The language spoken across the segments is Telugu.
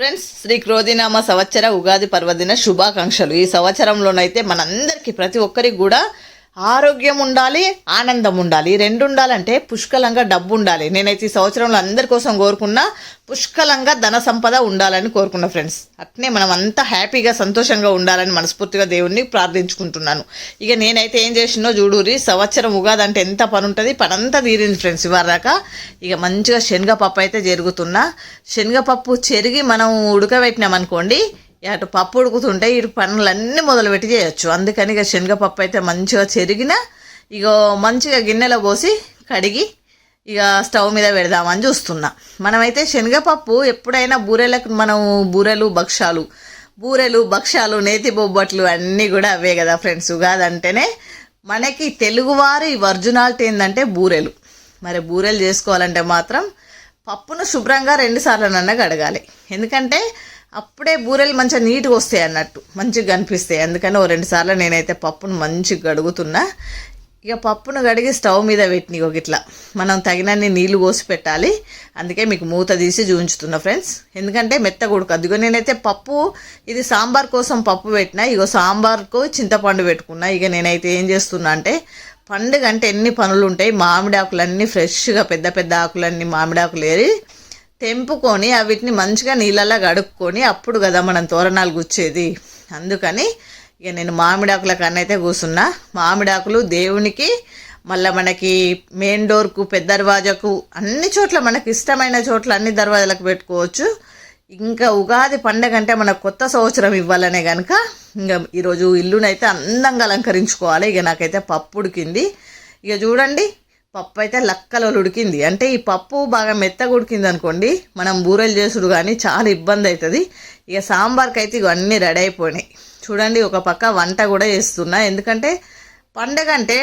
ఫ్రెండ్స్ శ్రీ క్రోధినామ సంవత్సర ఉగాది పర్వదిన శుభాకాంక్షలు. ఈ సంవత్సరంలోనైతే మనందరికీ ప్రతి ఒక్కరికి కూడా ఆరోగ్యం ఉండాలి ఆనందం ఉండాలి. రెండు ఉండాలంటే పుష్కలంగా డబ్బు ఉండాలి. నేనైతే ఈ సంవత్సరంలో అందరి కోసం కోరుకున్నా పుష్కలంగా ధన సంపద ఉండాలని కోరుకున్నా ఫ్రెండ్స్. అట్నే మనం అంతా హ్యాపీగా సంతోషంగా ఉండాలని మనస్ఫూర్తిగా దేవుణ్ణి ప్రార్థించుకుంటున్నాను. ఇక నేనైతే ఏం చేసినో చూడూరి సంవత్సరం ఉగాది అంటే ఎంత పని ఉంటుంది పని అంతా తీరింది ఫ్రెండ్స్ ఇవాళ ఇక మంచిగా శనగపప్పు అయితే జరుగుతున్నా. శనగపప్పు చెరిగి మనం ఉడకబెట్టినాం అనుకోండి అటు పప్పు ఉడుకుతుంటే ఇటు పనులన్నీ మొదలుపెట్టి చేయొచ్చు. అందుకని ఇక శనగపప్పు అయితే మంచిగా చెరిగిన ఇక మంచిగా గిన్నెలో పోసి కడిగి ఇక స్టవ్ మీద పెడదామని చూస్తున్నా. మనమైతే శనగపప్పు ఎప్పుడైనా బూరెలకు మనం బూరెలు భక్షాలు బూరెలు భక్షాలు నేతి బొబ్బట్లు అన్నీ కూడా అవే కదా ఫ్రెండ్స్. కాదంటేనే మనకి తెలుగువారి ఒరిజినాలిటీ ఏంటంటే బూరెలు. మరి బూరెలు చేసుకోవాలంటే మాత్రం పప్పును శుభ్రంగా రెండు సార్లు కడగాలి. ఎందుకంటే అప్పుడే బూరెలు మంచిగా నీట్గా వస్తాయి అన్నట్టు మంచిగా కనిపిస్తాయి. అందుకని ఓ రెండు సార్లు నేనైతే పప్పును మంచిగా గడుగుతున్నా ఇక పప్పును కడిగి స్టవ్ మీద పెట్టిన ఒక ఇట్లా మనం తగినన్ని నీళ్ళు పోసి పెట్టాలి. అందుకే మీకు మూత తీసి చూపించుతున్నా ఫ్రెండ్స్. ఎందుకంటే మెత్తగా ఉడకద్దు ఇగో నేనైతే పప్పు ఇది సాంబార్ కోసం పప్పు పెట్టినా ఇగో సాంబార్కు చింతపండు పెట్టుకున్నా. ఇక నేనైతే ఏం చేస్తున్నా అంటే పండుగ అంటే ఎన్ని పనులు ఉంటాయి మామిడి ఆకులన్నీ ఫ్రెష్గా పెద్ద పెద్ద ఆకులన్నీ మామిడి ఆకులు ఏరి తెంపుకొని వీటిని మంచిగా నీళ్ళలా కడుక్కొని అప్పుడు కదా మనం తోరణాలు గుచ్చేది. అందుకని ఇక నేను మామిడాకుల కన్నైతే కూర్చున్నా మామిడాకులు దేవునికి మళ్ళీ మనకి మెయిన్ డోర్కు పెద్ద దర్వాజకు అన్ని చోట్ల మనకి ఇష్టమైన చోట్ల అన్ని దర్వాజాలకు పెట్టుకోవచ్చు. ఇంకా ఉగాది పండగ అంటే మనకు కొత్త సంవత్సరం ఇవ్వాలనే కనుక ఇంకా ఈరోజు ఇల్లునైతే అందంగా అలంకరించుకోవాలి. ఇక నాకైతే పప్పుడికింది. ఇక చూడండి పప్పు అయితే లక్కలో ఉడికింది. అంటే ఈ పప్పు బాగా మెత్తగా ఉడికింది అనుకోండి మనం బూరెలు చేసుడు కానీ చాలా ఇబ్బంది అవుతుంది ఇక సాంబార్కి అయితే ఇవన్నీ రెడీ అయిపోయినాయి. చూడండి ఒక పక్క వంట కూడా చేస్తున్నా. ఎందుకంటే పండగ అంటే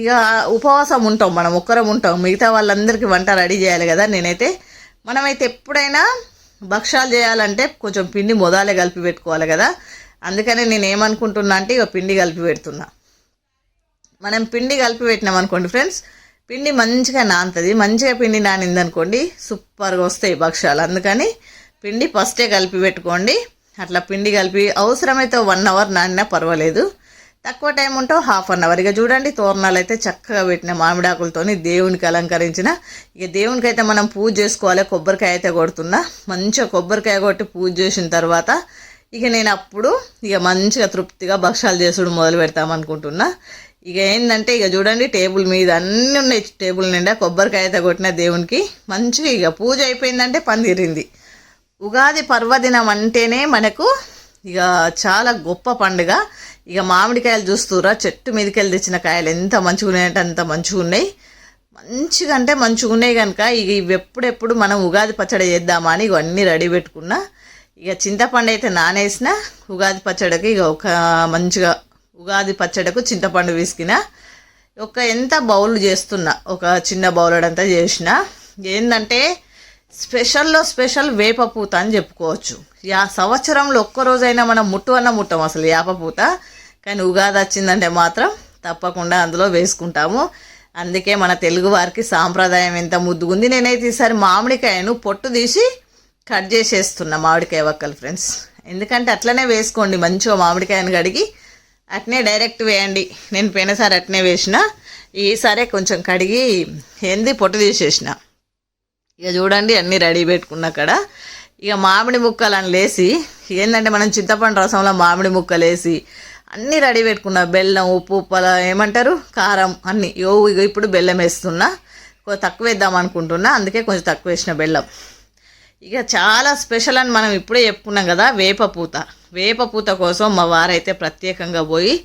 ఇక ఉపవాసం ఉంటాం మనం ఒక్కరం ఉంటాం. మిగతా వాళ్ళందరికీ వంట రెడీ చేయాలి కదా నేనైతే. మనమైతే ఎప్పుడైనా భక్షాలు చేయాలంటే కొంచెం పిండి మొదాలే కలిపి పెట్టుకోవాలి కదా. అందుకనే నేను ఏమనుకుంటున్నా అంటే ఇక పిండి కలిపి పెడుతున్నా. మనం పిండి కలిపి పెట్టినాం అనుకోండి ఫ్రెండ్స్ పిండి మంచిగా నానుతుంది. మంచిగా పిండి నానింది అనుకోండి సూపర్గా వస్తాయి భక్షాలు అందుకని పిండి ఫస్టే కలిపి పెట్టుకోండి. అట్లా పిండి కలిపి అవసరమైతే వన్ అవర్ నానినా పర్వాలేదు. తక్కువ టైం ఉంటావు హాఫ్ అన్ అవర్ ఇక చూడండి తోరణాలు అయితే చక్కగా పెట్టిన మామిడాకులతోని దేవునికి అలంకరించిన. ఇక దేవునికి అయితే మనం పూజ చేసుకోవాలి కొబ్బరికాయ అయితే కొడుతున్నా. మంచిగా కొబ్బరికాయ కొట్టి పూజ చేసిన తర్వాత ఇక నేను అప్పుడు ఇక మంచిగా తృప్తిగా భక్షాలు చేసుడు మొదలు పెడతామనుకుంటున్నా. ఇక ఏంటంటే ఇక చూడండి టేబుల్ మీద అన్నీ ఉన్నాయి టేబుల్ నిండా కొబ్బరికాయతో కొట్టిన దేవునికి. మంచిగా ఇక పూజ అయిపోయిందంటే పందిరింది. ఉగాది పర్వదినం అంటేనే మనకు ఇక చాలా గొప్ప పండుగ. ఇక మామిడికాయలు చూస్తురా చెట్టు మీదకెళ్ళి తెచ్చిన కాయలు ఎంత మంచిగా ఉన్నాయంటే అంత మంచిగా ఉన్నాయి. మంచిగా అంటే మంచిగా ఉన్నాయి కనుక ఇక ఇవి ఎప్పుడెప్పుడు మనం ఉగాది పచ్చడి చేద్దామా అని ఇవన్నీ రెడీ పెట్టుకున్నా. ఇక చింతపండు అయితే నానేసిన ఉగాది పచ్చడికి ఇక ఒక మంచిగా ఉగాది పచ్చడికు చింతపండు విసికిన ఒక ఎంత బౌల్ చేస్తున్నా ఒక చిన్న బౌల్ అంతా చేసిన. ఏంటంటే స్పెషల్లో స్పెషల్ వేప పూత అని చెప్పుకోవచ్చు. యా సంవత్సరంలో ఒక్కరోజైనా మనం ముట్టు అన్న ముట్టం అసలు వేపపూత కానీ ఉగాది వచ్చిందంటే మాత్రం తప్పకుండా అందులో వేసుకుంటాము. అందుకే మన తెలుగు వారికి సాంప్రదాయం ఎంత ముద్దుగుంది. నేనైతే ఈసారి మామిడికాయను పొట్టు తీసి కట్ చేసేస్తున్నా మామిడికాయ వక్కలు ఫ్రెండ్స్. ఎందుకంటే అట్లనే వేసుకోండి మంచిగా మామిడికాయను కడిగి అట్నే డైరెక్ట్ వేయండి. నేను పోయినసారి అట్నే వేసిన. ఈసారే కొంచెం కడిగి ఏంది పొట్టు తీసేసిన. ఇక చూడండి అన్నీ రెడీ పెట్టుకున్న అక్కడ ఇక మామిడి ముక్కలు అని లేసి ఏంటంటే మనం చింతపండు రసంలో మామిడి ముక్కలు వేసి అన్నీ రెడీ పెట్టుకున్నా. బెల్లం ఉప్పు ఉప్పల ఏమంటారు? కారం అన్నీ. యో ఇగో ఇప్పుడు బెల్లం వేస్తున్నా. తక్కువ వేద్దాం అనుకుంటున్నా. అందుకే కొంచెం తక్కువ వేసిన బెల్లం. ఇక చాలా స్పెషల్ అని మనం ఇప్పుడే చెప్పుకున్నాం కదా వేప పూత. వేప పూత కోసం మా వారైతే ప్రత్యేకంగా పోయి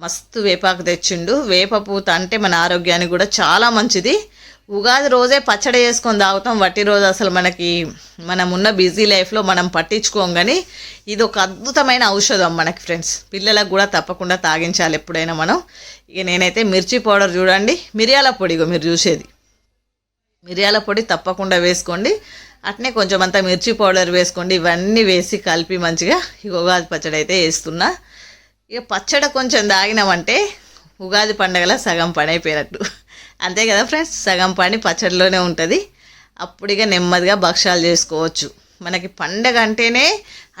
మస్తు వేపాకు తెచ్చిండు. వేప పూత అంటే మన ఆరోగ్యానికి కూడా చాలా మంచిది. ఉగాది రోజే పచ్చడి చేసుకొని తాగుతాం. వట్టి రోజు అసలు మనకి మనం ఉన్న బిజీ లైఫ్లో మనం పట్టించుకోం కానీ ఇది ఒక అద్భుతమైన ఔషధం మనకి ఫ్రెండ్స్. పిల్లలకు కూడా తప్పకుండా తాగించాలి ఎప్పుడైనా మనం. ఇక నేనైతే మిర్చి పౌడర్ చూడండి. మిరియాల పొడిగో మీరు చూసేది. మిరియాల పొడి తప్పకుండా వేసుకోండి. అట్నే కొంచెం అంతా మిర్చి పౌడర్ వేసుకోండి ఇవన్నీ వేసి కలిపి మంచిగా ఈ ఉగాది పచ్చడి అయితే వేస్తున్నా. ఇక పచ్చడి కొంచెం తాగినామంటే ఉగాది పండగల సగం పని అయిపోయినట్టు అంతే కదా ఫ్రెండ్స్ సగం పని పచ్చడిలోనే ఉంటుంది. అప్పుడు ఇక నెమ్మదిగా భక్షాలు చేసుకోవచ్చు. మనకి పండగ అంటేనే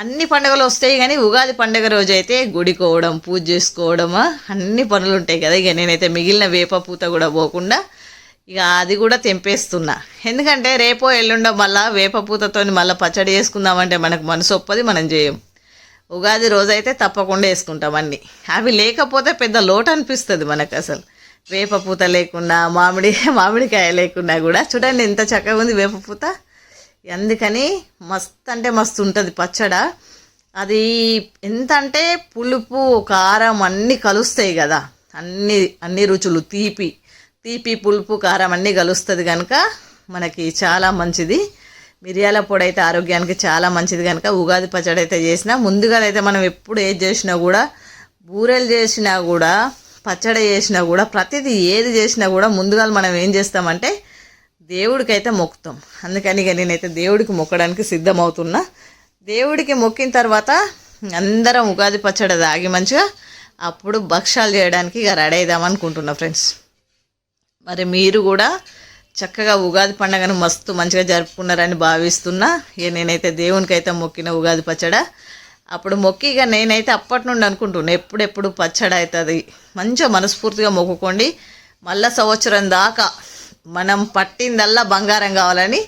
అన్ని పండుగలు వస్తాయి కానీ ఉగాది పండగ రోజు అయితే గుడికోవడం పూజ చేసుకోవడం అన్ని పనులు ఉంటాయి కదా. ఇక నేనైతే మిగిలిన వేప పూత కూడా పోకుండా ఇక అది కూడా తెంపేస్తున్నా. ఎందుకంటే రేపో ఎల్లుండో మళ్ళా వేపపూతతో మళ్ళీ పచ్చడి చేసుకుందామంటే మనకు మనసు ఒప్పది మనం చేయం ఉగాది రోజైతే తప్పకుండా వేసుకుంటాం అన్ని. అవి లేకపోతే పెద్ద లోటు అనిపిస్తుంది మనకు అసలు. వేపపూత లేకుండా మామిడి మామిడికాయ లేకుండా కూడా చూడండి ఎంత చక్కగా ఉంది వేపపూత అందుకని మస్తు అంటే మస్తు ఉంటుంది పచ్చడ. అది ఎంత అంటే పులుపు కారం అన్నీ కలుస్తాయి కదా. అన్ని అన్ని రుచులు తీపి. తీపి పులుపు కారం అన్నీ కలుస్తుంది కనుక మనకి చాలా మంచిది. మిరియాల పొడి అయితే ఆరోగ్యానికి చాలా మంచిది కనుక ఉగాది పచ్చడి అయితే చేసినా ముందుగా అయితే మనం ఎప్పుడు ఏది చేసినా కూడా బూరెలు చేసినా కూడా పచ్చడి చేసినా కూడా ప్రతిదీ ఏది చేసినా కూడా ముందుగా మనం ఏం చేస్తామంటే దేవుడికైతే మొక్కుతాం. అందుకని ఇక నేనైతే దేవుడికి మొక్కడానికి సిద్ధమవుతున్నా. దేవుడికి మొక్కిన తర్వాత అందరం ఉగాది పచ్చడి తాగి మంచిగా అప్పుడు భక్ష్యాలు చేయడానికి ఇక రెడీ అవుదాం అనుకుంటున్నా ఫ్రెండ్స్. మరి మీరు కూడా చక్కగా ఉగాది పండుగను మస్తు మంచిగా జరుపుకున్నారని భావిస్తున్నా. ఇక నేనైతే దేవునికి అయితే మొక్కిన ఉగాది పచ్చడ. అప్పుడు మొక్కి ఇక నేనైతే అప్పటి నుండి అనుకుంటున్నా ఎప్పుడెప్పుడు పచ్చడి అవుతుంది. మంచిగా మనస్ఫూర్తిగా మొక్కుకోండి. మళ్ళా సంవత్సరం దాకా మనం పట్టిందల్లా బంగారం కావాలని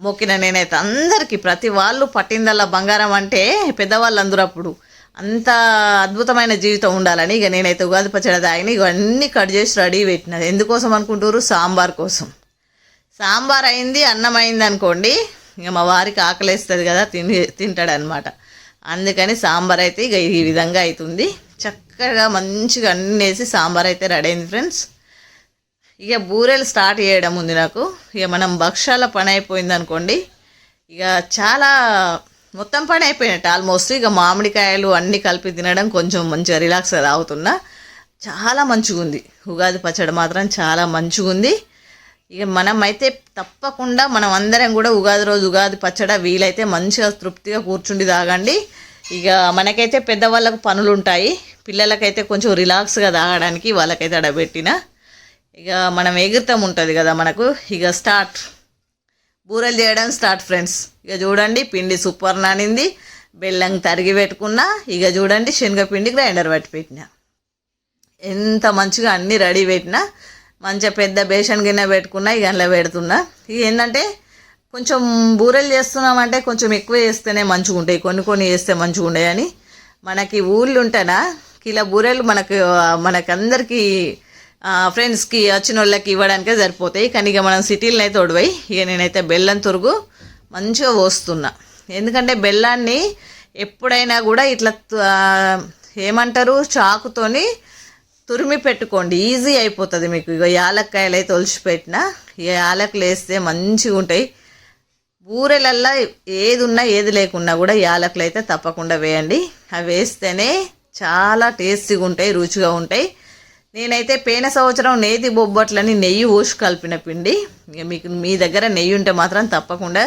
మొక్కిన నేనైతే అందరికీ ప్రతి వాళ్ళు పట్టిందల్లా బంగారం అంటే పెద్దవాళ్ళందరూ అప్పుడు అంత అద్భుతమైన జీవితం ఉండాలని ఇక నేనైతే ఉగాది పచ్చడి తాగిన ఇవన్నీ కట్ చేసి రెడీ పెట్టినది. ఎందుకోసం అనుకుంటారు సాంబార్ కోసం. సాంబార్ అయింది అన్నం అయింది అనుకోండి ఇక మా వారికి ఆకలేస్తుంది కదా తిని తింటాడు అనమాట అందుకని సాంబార్ అయితే ఇక ఈ విధంగా అవుతుంది చక్కగా మంచిగా అన్నీ వేసి సాంబార్ అయితే రెడీ అయింది ఫ్రెండ్స్. ఇక బూరెలు స్టార్ట్ చేయడం ఉంది నాకు. ఇక మనం భక్షాల పని అయిపోయింది అనుకోండి ఇక చాలా మొత్తం పని అయిపోయినట్టు. ఆల్మోస్ట్ ఇక మామిడికాయలు అన్నీ కలిపి తినడం కొంచెం మంచిగా రిలాక్స్గా అవుతున్నా చాలా మంచిగా ఉంది ఉగాది పచ్చడి మాత్రం చాలా మంచిగా ఉంది ఇక మనం అయితే తప్పకుండా మనం అందరం కూడా ఉగాది రోజు ఉగాది పచ్చడి వీలైతే మంచిగా తృప్తిగా కూర్చుండి తాగండి. ఇక మనకైతే పెద్దవాళ్ళకు పనులు ఉంటాయి పిల్లలకైతే కొంచెం రిలాక్స్గా తాగడానికి వాళ్ళకైతే అడబెట్టిన. ఇక మనం ఎగురుతాం ఉంటుంది కదా మనకు? ఇక స్టార్ట్ బూరెలు చేయడం స్టార్ట్ ఫ్రెండ్స్. ఇక చూడండి పిండి సూపర్ నానింది. బెల్లం తరిగి పెట్టుకున్నా ఇక చూడండి శనగపిండి గ్రైండర్ పట్టి పెట్టిన. ఎంత మంచిగా అన్నీ రెడీ పెట్టినా మంచిగా పెద్ద బేషన్ గిన్నె పెట్టుకున్నా ఇక అందులో పెడుతున్నా. ఇక ఏంటంటే కొంచెం బూరెలు చేస్తున్నామంటే కొంచెం ఎక్కువ చేస్తేనే మంచిగా ఉంటాయి కొన్ని కొన్ని చేస్తే మంచిగా ఉండేవి అని మనకి ఊళ్ళు ఉంటేనా కిలో బూరెలు మనకు మనకందరికీ ఫ్రెండ్స్కి వచ్చిన వాళ్ళకి ఇవ్వడానికే సరిపోతాయి. కానీ ఇక మనం సిటీలను అయితే ఒడిపోయి ఇక నేనైతే బెల్లం తురుగు మంచిగా పోస్తున్నా. ఎందుకంటే బెల్లాన్ని ఎప్పుడైనా కూడా ఇట్లా ఏమంటారు చాకుతోని తురిమి పెట్టుకోండి. ఈజీ అయిపోతుంది మీకు. ఇక యాలక్కాయలు అయితే ఒలిచిపెట్టిన ఇక యాలకులు వేస్తే మంచిగా ఉంటాయి. బూరెలల్లా ఏది ఉన్నా ఏది లేకున్నా కూడా యాలకులు అయితే తప్పకుండా వేయండి. అవి వేస్తేనే చాలా టేస్టీగా ఉంటాయి రుచిగా ఉంటాయి. నేనైతే పేన సంవత్సరం నేతి బొబ్బట్లని నెయ్యి పోసి కలిపిన పిండి. ఇక మీకు మీ దగ్గర నెయ్యి ఉంటే మాత్రం తప్పకుండా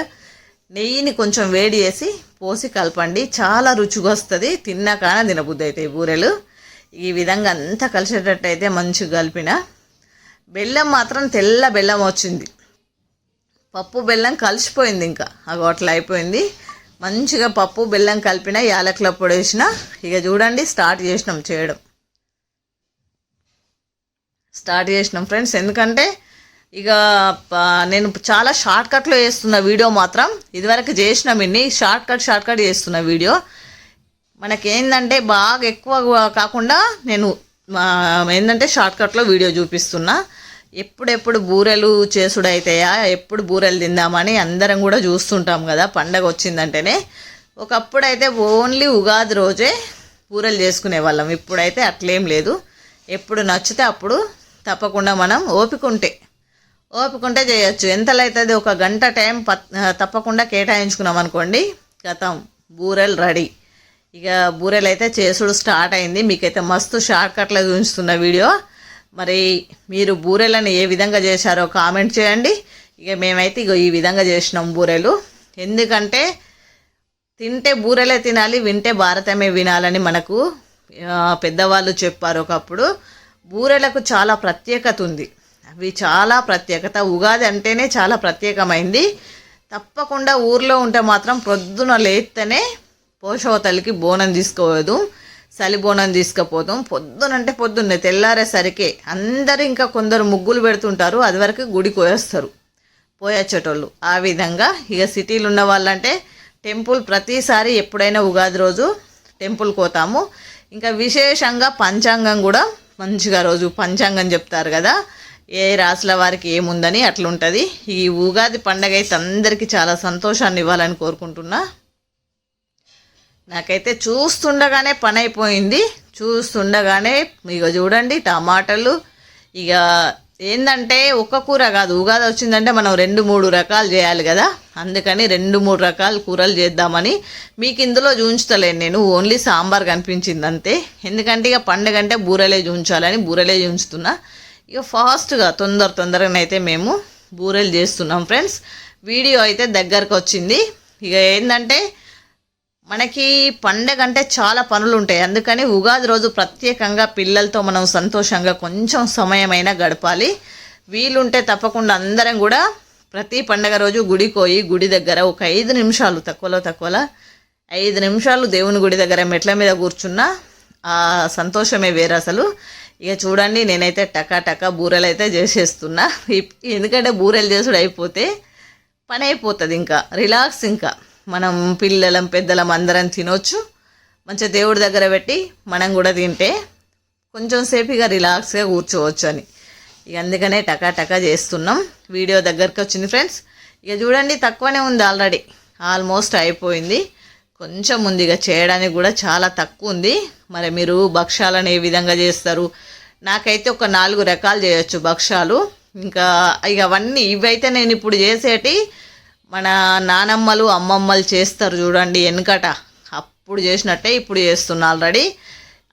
నెయ్యిని కొంచెం వేడి చేసి పోసి కలపండి. చాలా రుచిగా వస్తుంది. తిన్నాకాన తినబుద్ధి అవుతాయి బూరెలు. ఈ విధంగా అంతా కలిసేటట్టు అయితే మంచిగా కలిపిన. బెల్లం మాత్రం తెల్ల బెల్లం వచ్చింది. పప్పు బెల్లం కలిసిపోయింది ఇంకా. అగో అట్లా అయిపోయింది. మంచిగా పప్పు బెల్లం కలిపిన యాలకుల పొడి వేసిన. ఇక చూడండి స్టార్ట్ చేసినాం చేయడం. స్టార్ట్ చేసినాం. ఫ్రెండ్స్ ఎందుకంటే ఇక నేను చాలా షార్ట్ కట్లో చేస్తున్న వీడియో మాత్రం ఇదివరకు చేసినాం ఇన్ని షార్ట్ కట్ షార్ట్ కట్ చేస్తున్న వీడియో. మనకేందంటే బాగా ఎక్కువ కాకుండా నేను ఏంటంటే షార్ట్ కట్లో వీడియో చూపిస్తున్నా. ఎప్పుడెప్పుడు బూరెలు చేసుడు అవుతాయా ఎప్పుడు బూరెలు తిందామని అందరం కూడా చూస్తుంటాం కదా పండగ వచ్చిందంటేనే. ఒకప్పుడు అయితే ఓన్లీ ఉగాది రోజే బూరెలు చేసుకునే వాళ్ళం. ఇప్పుడైతే అట్లేం లేదు. ఎప్పుడు నచ్చితే అప్పుడు తప్పకుండా మనం ఓపిక ఉంటే చేయొచ్చు. ఎంతలో అవుతుంది ఒక గంట టైం తప్పకుండా కేటాయించుకున్నాం అనుకోండి గతం బూరెలు రెడీ. ఇక బూరెలు అయితే చేసుడు స్టార్ట్ అయింది. మీకైతే మస్తు షార్ట్కట్లో చూపిస్తున్న వీడియో. మరి మీరు బూరెలను ఏ విధంగా చేశారో కామెంట్ చేయండి. ఇక మేమైతే ఇగో ఈ విధంగా చేసినాం బూరెలు. ఎందుకంటే తింటే బూరెలే తినాలి వింటే భారతమే వినాలని మనకు పెద్దవాళ్ళు చెప్పారు ఒకప్పుడు. బూరెలకు చాలా ప్రత్యేకత ఉంది. అవి చాలా ప్రత్యేకత. ఉగాది అంటేనే చాలా ప్రత్యేకమైంది. తప్పకుండా ఊర్లో ఉంటే మాత్రం ప్రొద్దున లేస్తేనే పోషవతలకి బోనం తీసుకోవద్దు. చలి బోనం తీసుకుపోతాం పొద్దునంటే పొద్దున్నే తెల్లారేసరికి అందరు ఇంకా కొందరు ముగ్గులు పెడుతుంటారు. అది వరకు గుడి కోయేస్తారు పోయొచ్చేటోళ్ళు. ఆ విధంగా ఇక సిటీలు ఉన్న వాళ్ళంటే టెంపుల్ ప్రతిసారి ఎప్పుడైనా ఉగాది రోజు టెంపుల్కి పోతాము. ఇంకా విశేషంగా పంచాంగం కూడా మంచిగా రోజు పంచాంగం చెప్తారు కదా. ఏ రాసుల వారికి ఏముందని అట్లుంటుంది. ఈ ఉగాది పండగ అయితే అందరికీ చాలా సంతోషాన్ని ఇవ్వాలని కోరుకుంటున్నా. నాకైతే చూస్తుండగానే పని అయిపోయింది. చూస్తుండగానే ఇక చూడండి టమాటాలు ఇక ఏంటంటే ఒక కూర కాదు ఉగాది వచ్చిందంటే మనం రెండు మూడు రకాలు చేయాలి కదా. అందుకని రెండు మూడు రకాల కూరలు చేద్దామని మీకు ఇందులో చూంచుతలేను నేను ఓన్లీ సాంబార్ కనిపించింది అంతే. ఎందుకంటే ఇక పండుగ అంటే బూరెలే చూంచాలని బూరెలే చూంచుతున్నా ఇక ఫాస్ట్గా తొందర తొందరగానైతే మేము బూరెలు చేస్తున్నాం ఫ్రెండ్స్. వీడియో అయితే దగ్గరకు వచ్చింది. ఇక ఏంటంటే మనకి పండగ అంటే చాలా పనులు ఉంటాయి అందుకని ఉగాది రోజు ప్రత్యేకంగా పిల్లలతో మనం సంతోషంగా కొంచెం సమయమైనా గడపాలి. వీలుంటే తప్పకుండా అందరం కూడా ప్రతి పండగ రోజు గుడి పోయి గుడి దగ్గర ఒక ఐదు నిమిషాలు తక్కువలో తక్కువలో ఐదు నిమిషాలు దేవుని గుడి దగ్గర మెట్ల మీద కూర్చున్నా ఆ సంతోషమే వేరు అసలు. ఇక చూడండి నేనైతే టకా టకా బూరెలు అయితే చేసేస్తున్నా. ఎందుకంటే బూరెలు చేసుడు అయిపోతే పని అయిపోతుంది ఇంకా రిలాక్స్ ఇంకా. మనం పిల్లలం పెద్దలం అందరం తినొచ్చు. మంచిగా దేవుడి దగ్గర పెట్టి మనం కూడా తింటే కొంచెం సేపుగా రిలాక్స్గా కూర్చోవచ్చు అని. ఇక అందుకనే టకా టకా చేస్తున్నాం. వీడియో దగ్గరికి వచ్చింది ఫ్రెండ్స్. ఇక చూడండి తక్కువనే ఉంది ఆల్రెడీ. ఆల్మోస్ట్ అయిపోయింది. కొంచెం ఉంది ఇక చేయడానికి కూడా చాలా తక్కువ ఉంది. మరి మీరు భక్ష్యాలను ఏ విధంగా చేస్తారు? నాకైతే ఒక నాలుగు రకాలు చేయొచ్చు భక్ష్యాలు. ఇంకా ఇక అవన్నీ ఇవైతే నేను ఇప్పుడు చేసేటి మన నానమ్మలు అమ్మమ్మలు చేస్తారు చూడండి వెనుకట. అప్పుడు చేసినట్టే ఇప్పుడు చేస్తున్నా ఆల్రెడీ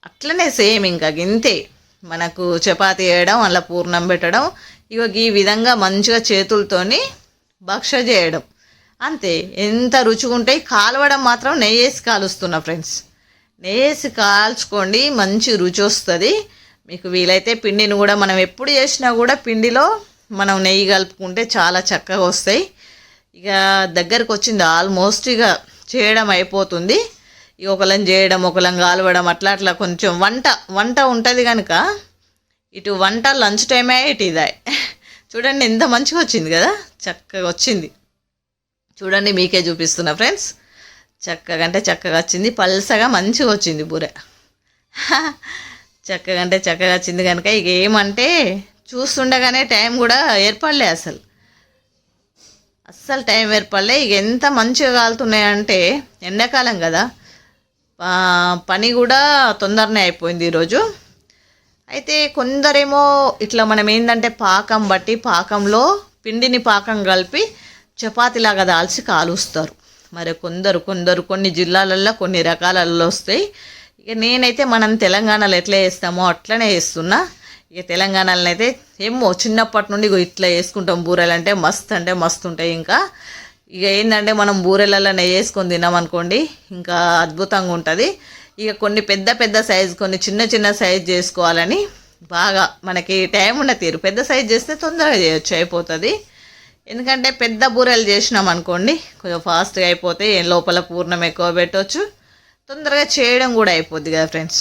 అట్లనే సేమ్ ఇంకా గింతే. మనకు చపాతి వేయడం అలా పూర్ణం పెట్టడం ఇక ఈ విధంగా మంచిగా చేతులతోని భక్ష చేయడం. అంతే. ఎంత రుచిగా ఉంటాయి కాలవడం మాత్రం నెయ్యి వేసి కాలుస్తున్నా ఫ్రెండ్స్ నెయ్యి వేసి కాల్చుకోండి మంచి రుచి వస్తుంది. మీకు వీలైతే పిండిని కూడా మనం ఎప్పుడు చేసినా కూడా పిండిలో మనం నెయ్యి కలుపుకుంటే చాలా చక్కగా వస్తాయి. ఇక దగ్గరకు వచ్చింది ఆల్మోస్ట్ ఇక చేయడం అయిపోతుంది. ఇక ఒకలం చేయడం ఒకలం కాలవడం అట్లా అట్లా కొంచెం వంట వంట ఉంటుంది కనుక ఇటు వంట లంచ్ టైమే ఇటు ఇదే. చూడండి ఎంత మంచిగా వచ్చింది కదా? చక్కగా వచ్చింది. చూడండి మీకే చూపిస్తున్నా ఫ్రెండ్స్ చక్కగా అంటే చక్కగా వచ్చింది. పల్సగా మంచిగా వచ్చింది బూర చక్కగా అంటే చక్కగా వచ్చింది కనుక ఇక ఏమంటే చూస్తుండగానే టైం కూడా ఏర్పడలే అసలు. అస్సలు టైం ఏర్పడలే. ఇక ఎంత మంచిగా కాలుతున్నాయంటే ఎండాకాలం కదా. పని కూడా తొందరనే అయిపోయింది ఈరోజు. అయితే కొందరేమో ఇట్లా మనం ఏంటంటే పాకం బట్టి పాకంలో పిండిని పాకం కలిపి చపాతీలాగా దాల్చి కాలుస్తారు. మరి కొందరు కొందరు కొన్ని జిల్లాలలో కొన్ని రకాలలో వస్తాయి. ఇక నేనైతే మనం తెలంగాణలో ఎట్లా చేస్తామో అట్లనే చేస్తున్నా. ఇక తెలంగాణలో అయితే ఏమో చిన్నప్పటి నుండి ఇగో ఇట్లా వేసుకుంటాం బూరెలు అంటే మస్తు అంటే మస్తు ఉంటాయి ఇంకా. ఇక ఏంటంటే మనం బూరెలలో నెయ్యి వేసుకొని తిన్నామనుకోండి ఇంకా అద్భుతంగా ఉంటుంది. ఇక కొన్ని పెద్ద పెద్ద సైజు కొన్ని చిన్న చిన్న సైజు చేసుకోవాలని బాగా మనకి టైం ఉన్న తీరు. పెద్ద సైజు చేస్తే తొందరగా చేయొచ్చు అయిపోతుంది. ఎందుకంటే పెద్ద బూరెలు చేసినాం అనుకోండి కొంచెం ఫాస్ట్గా అయిపోతే లోపల పూర్ణం ఎక్కువ పెట్టవచ్చు తొందరగా చేయడం కూడా అయిపోద్ది కదా ఫ్రెండ్స్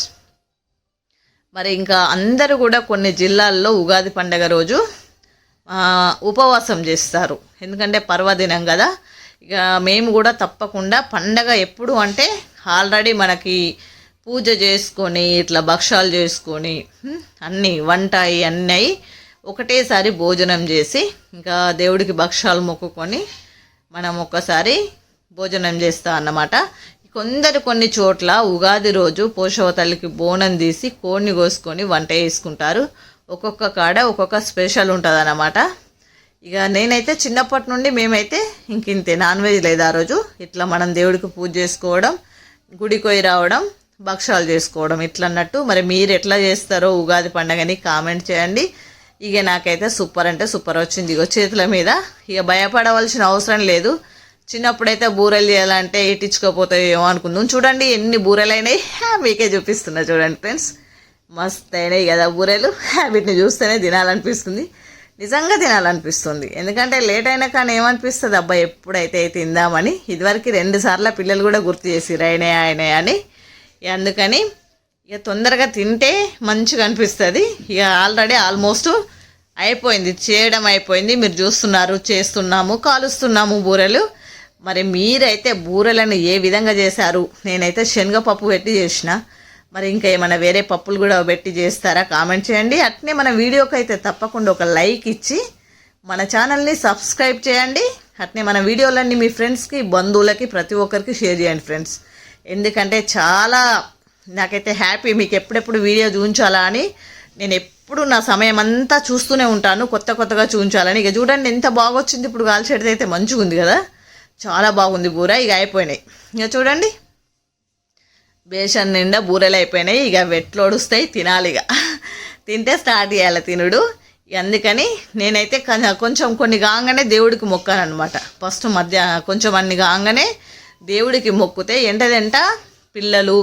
మరి ఇంకా అందరూ కూడా కొన్ని జిల్లాల్లో ఉగాది పండగ రోజు ఉపవాసం చేస్తారు. ఎందుకంటే పర్వదినం కదా. ఇక మేము కూడా తప్పకుండా పండగ ఎప్పుడు అంటే ఆల్రెడీ మనకి పూజ చేసుకొని ఇట్లా భక్షాలు చేసుకొని అన్నీ వంట అయి అన్నీ అయి ఒకటేసారి భోజనం చేసి ఇంకా దేవుడికి భక్షాలు మొక్కుకొని మనం ఒక్కసారి భోజనం చేస్తా అన్నమాట. కొందరు కొన్ని చోట్ల ఉగాది రోజు పోషవతల్లికి బోనం తీసి కోడిని కోసుకొని వంట చేసుకుంటారు. ఒక్కొక్క కాడ ఒక్కొక్క స్పెషల్ ఉంటుంది అన్నమాట ఇక నేనైతే చిన్నప్పటి నుండి మేమైతే ఇంక ఇంతే నాన్ వెజ్ లేదు ఆ రోజు. ఇట్లా మనం దేవుడికి పూజ చేసుకోవడం గుడికి పోయి రావడం భక్షాలు చేసుకోవడం ఇట్లా అన్నట్టు మరి మీరు ఎట్లా చేస్తారో ఉగాది పండగని కామెంట్ చేయండి. ఇక నాకైతే సూపర్ అంటే సూపర్ వచ్చింది ఇగో చేతుల మీద. ఇక భయపడవలసిన అవసరం లేదు. చిన్నప్పుడైతే బూరెలు చేయాలంటే ఇట్టించుకోపోతాయి ఏమో అనుకుందాం. చూడండి ఎన్ని బూరెలు అయినాయి మీకే చూపిస్తున్నా చూడండి ఫ్రెండ్స్. మస్త్ అయినాయి కదా బూరెలు. వీటిని చూస్తేనే తినాలనిపిస్తుంది. నిజంగా తినాలనిపిస్తుంది. ఎందుకంటే లేట్ అయినా కానీ ఏమనిపిస్తుంది? అబ్బా ఎప్పుడైతే తిందామని. ఇదివరకు రెండు సార్లు పిల్లలు కూడా గుర్తు చేసిరు అయినాయి అయినాయి అని. ఇక అందుకని ఇక తొందరగా తింటే మంచిగా అనిపిస్తుంది. ఇక ఆల్రెడీ ఆల్మోస్ట్ అయిపోయింది. చేయడం అయిపోయింది. మీరు చూస్తున్నారు చేస్తున్నాము కాలుస్తున్నాము బూరెలు. మరి మీరైతే బూరెలను ఏ విధంగా చేశారు? నేనైతే శనగపప్పు పెట్టి చేసిన. మరి ఇంకా ఏమైనా వేరే పప్పులు కూడా పెట్టి చేస్తారా? కామెంట్ చేయండి. అట్నే మన వీడియోకి అయితే తప్పకుండా ఒక లైక్ ఇచ్చి మన ఛానల్ని సబ్స్క్రైబ్ చేయండి. అట్నే మన వీడియోలన్నీ మీ ఫ్రెండ్స్కి బంధువులకి ప్రతి ఒక్కరికి షేర్ చేయండి ఫ్రెండ్స్. ఎందుకంటే చాలా నాకైతే హ్యాపీ మీకు ఎప్పుడెప్పుడు వీడియో చూపించాలా అని. నేను ఎప్పుడు నా సమయం అంతా చూస్తూనే ఉంటాను. కొత్త కొత్తగా చూపించాలని. ఇక చూడండి ఎంత బాగా వచ్చింది ఇప్పుడు కాల్చేటిది అయితే మంచిగా ఉంది కదా. చాలా బాగుంది బూర ఇక అయిపోయినాయి. ఇక చూడండి. బేషన్ నిండా బూరెలు అయిపోయినాయి ఇక వెట్లోడుస్తాయి తినాలి ఇక. తింటే స్టార్ట్ చేయాలి తినుడు. అందుకని నేనైతే కొంచెం కొన్ని కాగానే దేవుడికి మొక్కాను అనమాట ఫస్ట్ మధ్య కొంచెం అన్ని కాగానే దేవుడికి మొక్కితే ఎంటదెంట పిల్లలు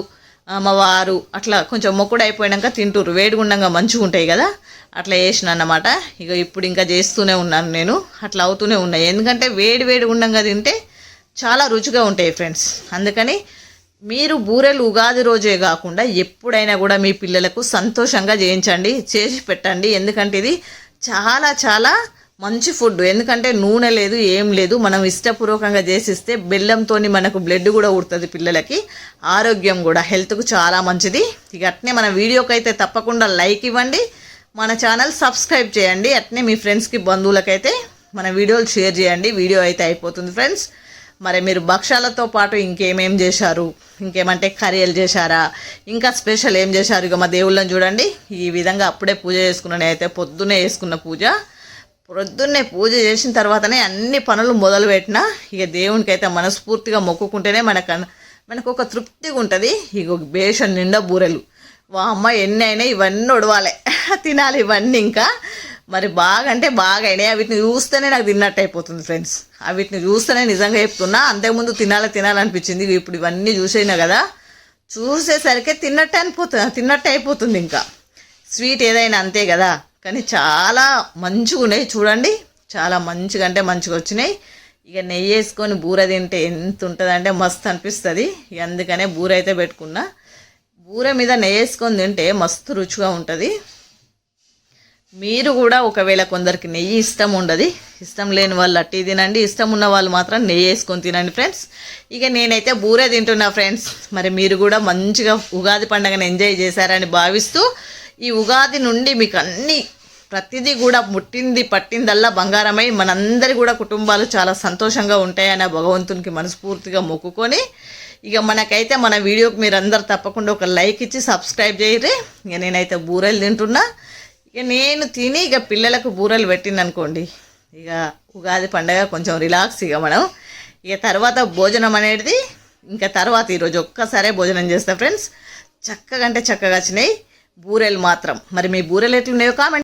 అమ్మవారు అట్లా కొంచెం మొక్కుడు అయిపోయాక తింటురు వేడిగుండంగా మంచిగా ఉంటాయి కదా. అట్లా చేసిన అన్నమాట ఇక ఇప్పుడు ఇంకా చేస్తూనే ఉన్నాను నేను. అట్లా అవుతూనే ఉన్నాయి. ఎందుకంటే వేడి వేడి ఉండంగా తింటే చాలా రుచిగా ఉంటాయి ఫ్రెండ్స్. అందుకని మీరు బూరెలు ఉగాది రోజే కాకుండా ఎప్పుడైనా కూడా మీ పిల్లలకు సంతోషంగా చేయించండి. చేసి పెట్టండి. ఎందుకంటే ఇది చాలా చాలా మంచి ఫుడ్. ఎందుకంటే నూనె లేదు ఏం లేదు. మనం ఇష్టపూర్వకంగా చేసిస్తే బెల్లంతో మనకు బ్లడ్ కూడా ఉడుతుంది పిల్లలకి. ఆరోగ్యం కూడా హెల్త్కు చాలా మంచిది. ఇక అట్నే మన వీడియోకి అయితే తప్పకుండా లైక్ ఇవ్వండి. మన ఛానల్ సబ్స్క్రైబ్ చేయండి. అట్నే మీ ఫ్రెండ్స్కి బంధువులకైతే మన వీడియోలు షేర్ చేయండి. వీడియో అయితే అయిపోతుంది ఫ్రెండ్స్. మరి మీరు భక్షాలతో పాటు ఇంకేమేం చేశారు? ఇంకేమంటే కర్రీలు చేశారా? ఇంకా స్పెషల్ ఏం చేశారు? ఇక మా దేవుళ్ళని చూడండి. ఈ విధంగా అప్పుడే పూజ చేసుకున్నాను అయితే పొద్దున్నే చేసుకున్న పూజ. పొద్దున్నే పూజ చేసిన తర్వాతనే అన్ని పనులు మొదలుపెట్టినా ఇక దేవునికి అయితే మనస్ఫూర్తిగా మొక్కుకుంటేనే మనకు మనకు ఒక తృప్తిగా ఉంటుంది. ఇక బేషన్ నిండా బూరెలు. వా అమ్మ ఎన్ని అయినా ఇవన్నీ ఒడవాలి. తినాలి ఇవన్నీ ఇంకా. మరి బాగా అంటే బాగా అయినాయి. వీటిని చూస్తేనే నాకు తిన్నట్టు అయిపోతుంది ఫ్రెండ్స్. వీటిని చూస్తేనే నిజంగా చెప్తున్నా. అంతకుముందు తినాలి తినాలనిపించింది ఇప్పుడు ఇవన్నీ చూసేనా కదా? చూసేసరికి తిన్నట్టే అనిపోతుంది తిన్నట్టే అయిపోతుంది ఇంకా. స్వీట్ ఏదైనా అంతే కదా? కానీ చాలా మంచిగా ఉన్నాయి చూడండి. చాలా మంచిగా అంటే మంచిగా వచ్చినాయి ఇక నెయ్యి వేసుకొని బూర తింటే ఎంత ఉంటుందంటే మస్తు అనిపిస్తుంది. అందుకనే బూర అయితే పెట్టుకున్నా. బూర మీద నెయ్యి వేసుకొని తింటే మస్తు రుచిగా ఉంటుంది. మీరు కూడా ఒకవేళ కొందరికి నెయ్యి ఇష్టం ఉండదు ఇష్టం లేని వాళ్ళు అట్టి తినండి. ఇష్టం ఉన్న వాళ్ళు మాత్రం నెయ్యి వేసుకొని తినండి ఫ్రెండ్స్. ఇక నేనైతే బూరే తింటున్నా ఫ్రెండ్స్. మరి మీరు కూడా మంచిగా ఉగాది పండుగను ఎంజాయ్ చేశారని భావిస్తూ ఈ ఉగాది నుండి మీకు అన్ని ప్రతిదీ కూడా ముట్టింది పట్టిందల్లా బంగారమై మనందరి కూడా కుటుంబాలు చాలా సంతోషంగా ఉంటాయని భగవంతునికి మనస్ఫూర్తిగా మొక్కుకొని ఇక మనకైతే మన వీడియోకి మీరందరూ తప్పకుండా ఒక లైక్ ఇచ్చి సబ్స్క్రైబ్ చేయరు. ఇక నేనైతే బూరెలు తింటున్నా. ఇక నేను తిని ఇక పిల్లలకు బూరెలు పెట్టిందనుకోండి ఇక ఉగాది పండగ కొంచెం రిలాక్స్ ఇక మనం. ఇక తర్వాత భోజనం అనేది ఇంకా తర్వాత ఈరోజు ఒక్కసారే భోజనం చేస్తా ఫ్రెండ్స్. చక్కగా అంటే చక్కగా వచ్చినాయి. బూరెలు మాత్రం. మరి మీ బూరెలు ఎట్లున్నాయో కామెంట్